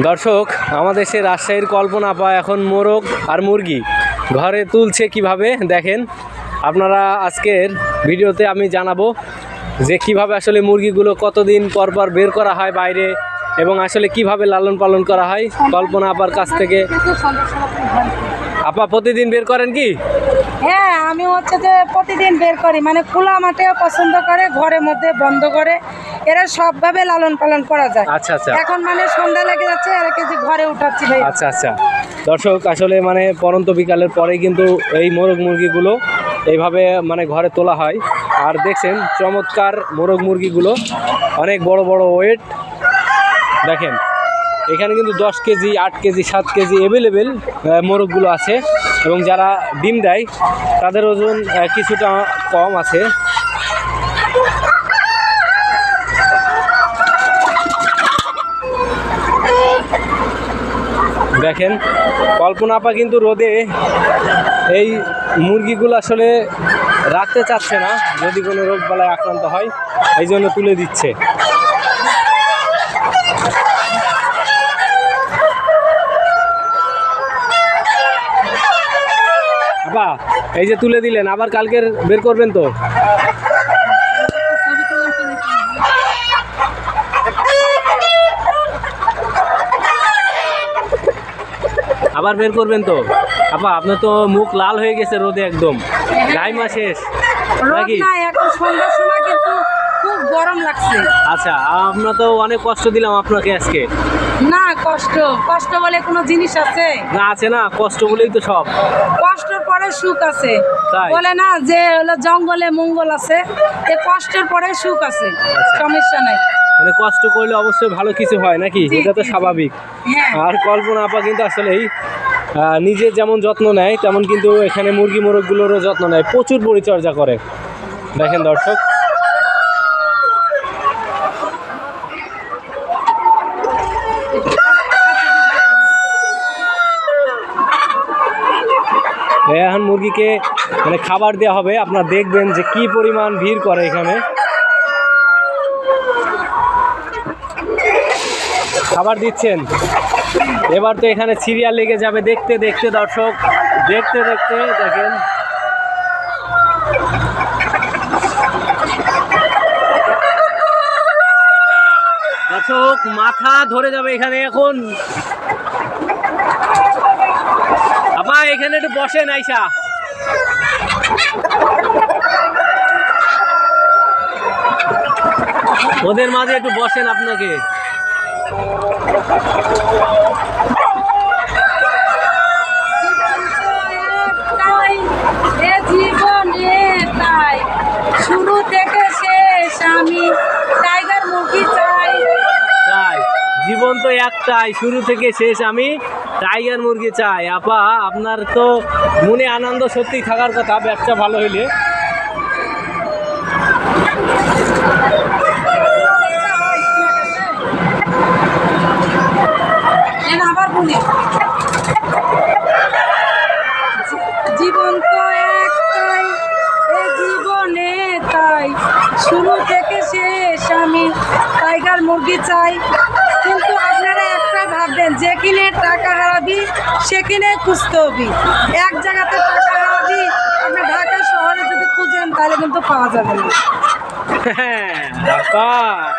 দর্শক, আমাদের সে রাজশাহীর কল্পনা পায় এখন মোরগ আর মুরগি। ঘরে তুলছে কীভাবে, দেখেন। আপনারা আজকের ভিডিওতে আমি জানাব যে কীভাবে আসলে মুরগিগুলো কতদিন পর পর বের করা হয় বাইরে এবং আসলে কীভাবে লালন পালন করা হয়। কল্পনা আপার কাছ থেকে। আপা, প্রতিদিন বের করেন কি? হ্যাঁ আমি হচ্ছে যে প্রতিদিন বের করি। মানে খোলা মাঠে পছন্দ করে, ঘরের মধ্যে বন্ধ করে। এরা সবভাবে লালন পালন করা যায়। আচ্ছা আচ্ছা। এখন মানে সন্ধ্যা লেগে যাচ্ছে এরা কেজি ঘরে উঠাচ্ছি ভাই। আচ্ছা আচ্ছা। দর্শক আসলে মানে পরন্ত বিকালের পরেই কিন্তু এই মোরগ মুরগিগুলো এইভাবে মানে ঘরে তোলা হয়। আর দেখছেন চমৎকার মোরগ মুরগিগুলো। অনেক বড় বড় ওয়েট দেখেন এখানে কিন্তু দশ কেজি আট কেজি সাত কেজি অ্যাভেলেবেল মোরগগুলো আছে। এবং যারা ডিম দেয় তাদের ওজন কিছুটা কম আছে। দেখেন কল্পনা আপা কিন্তু রোদে এই মুরগিগুলো আসলে রাখতে চাচ্ছে না, যদি কোনো রোগ বালায় আক্রান্ত হয়, এই জন্য তুলে দিচ্ছে। এই যে তুলে দিলেন, আবার কালকের বের করবেন তো? আবার বের করবেন তো। আপা আপনার তো মুখ লাল হয়ে গেছে রোদে একদম। গাইমা শেষ। নাকি? এখন সন্ধ্যার সময় কিন্তু খুব গরম লাগছে। আচ্ছা আমরা তো অনেক কষ্ট দিলাম আপনাকে আজকে। না কষ্ট। কষ্ট বলে কোনো জিনিস আছে? না আছে না কষ্ট বলেই তো সব। কষ্টের পরে সুখ আছে। বলে না যে হলো জঙ্গলে মঙ্গল আছে এ কষ্টের পরে সুখ আছে। আচ্ছা। সমস্যা নাই। মানে কষ্ট করলে অবশ্যই ভালো কিছু হয় নাকি? এটা তো। স্বাভাবিক। হ্যাঁ। আর কল্পনা আপা কিন্তু আসলেই নিজে যেমন যত্ন নেয় তেমন কিন্তু এখানে মুরগি মোরগগুলোরও যত্ন নেয়। প্রচুর পরিচর্যা করে। দেখেন দর্শক। এখন মুরগিকে মানে খাবার দেওয়া হবে। আপনারা দেখবেন যে কি পরিমাণ ভিড় করে এখানে। খাবার দিচ্ছেন। এবার তো এখানে সিরিয়াল লেগে যাবে। দেখতে দেখতে দর্শক, দেখতে দেখতে দেখেন। দর্শক, মাথা ধরে যাবে এখানে এখন। আপা, এখানে একটু বসেন আইসা। ওদের মাঝে একটু বসেন আপনাকে। জীবনে তো একটাই শুরু থেকে শেষ আমি টাইগার মুরগি চাই। আপা, আপনার তো মনে আনন্দ সত্যি থাকার কথা, ব্যবসা ভালো হইলে এন আবার বলি জীবন তো একটাই, এ জীবনে তাই। শুরু থেকে শেষ আমি টাইগার মুরগি চাই। কিন্তু আপনারা একটা ভাববেন, যে কিনে টাকা হারাবি, সে কিনে খুঁজতে হবি। এক জায়গাতে টাকা হারাবি, আপনি ঢাকা শহরে যদি খুঁজেন, তাহলে কিন্তু পাওয়া যাবে না। হ্যাঁ